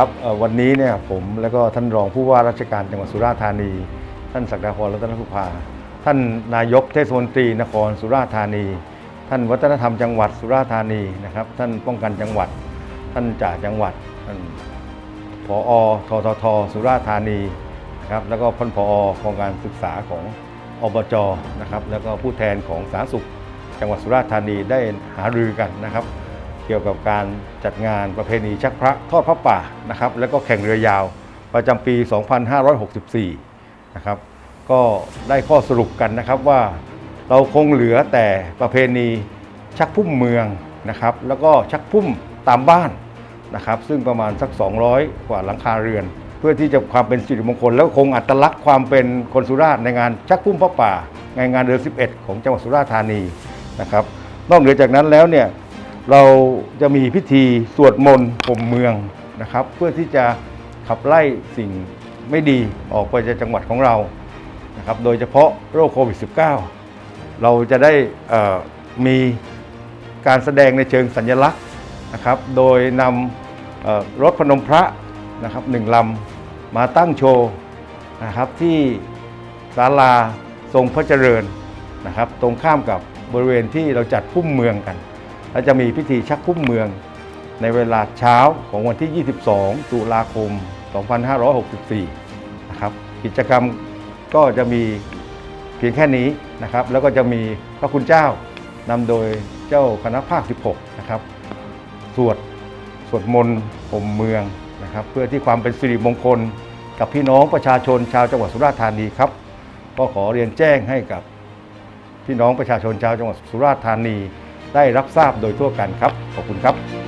ครับวันนี้เนี่ยผมและก็ท่านรองผู้ว่าราชการจังหวัดสุราษฎร์ธานี ท่านศักดาพรรัตนสุภา ท่านนายกเทศมนตรีนครสุราษฎร์ธานี ท่านวัฒนธรรมจังหวัดสุราษฎร์ธานีนะครับ ท่านป้องกันจังหวัด ท่านจ่าจังหวัดท่านผอทททสุราษฎร์ธานีนะครับแล้วก็พันผอโครงการศึกษาของอบจนะครับแล้วก็ผู้แทนของสาธารณสุข จังหวัดสุราษฎร์ธานีได้หารือกันนะครับ เกี่ยวกับการจัดงานประเพณีชักพระทอดพระป่านะครับแล้วก็แข่งเรือยาวประจำปี 2564 นะครับ ก็ได้ข้อสรุปกันนะครับว่าเราคงเหลือแต่ประเพณีชักพุ่มเมืองนะครับ แล้วก็ชักพุ่มตามบ้านนะครับ ซึ่งประมาณสัก 200 กว่าหลังคาเรือน เพื่อที่จะความเป็นสิริมงคล แล้วคงอัตลักษณ์ความเป็นคนสุราษฎร์ในงานชักพุ่มพระป่าในงานเดือน11 ของจังหวัดสุราษฎร์ธานีนะครับ นอกเหนือจากนั้นแล้วเนี่ย เราจะมีพิธีสวดมนต์พรมเมืองนะครับ เพื่อที่จะขับไล่สิ่งไม่ดีออกไปจากจังหวัดของเรานะครับ โดยเฉพาะโรคโควิด -19 เราจะได้มีการแสดงในเชิงสัญลักษณ์นะครับ โดยนำรถพนมพระนะครับหนึ่งลำมาตั้งโชว์นะครับที่ศาลาทรงพระเจริญนะครับ ตรงข้ามกับบริเวณที่เราจัดพุ่มเมืองกัน และจะมีพิธีชักพุ่มเมือง ในเวลาเช้าของวันที่ 22 ตุลาคม 2564 นะครับ กิจกรรมก็จะมีเพียงแค่นี้นะครับ แล้วก็จะมีพระคุณเจ้านำโดยเจ้าคณะภาค 16 นะครับ สวดสวดมนต์ผมเมืองนะครับ เพื่อที่ความเป็นสิริมงคลกับพี่น้องประชาชนชาวจังหวัดสุราษฎร์ธานีครับ ก็ขอเรียนแจ้งให้กับพี่น้องประชาชนชาวจังหวัดสุราษฎร์ธานี ได้รับทราบโดยทั่วกันครับ ขอบคุณครับ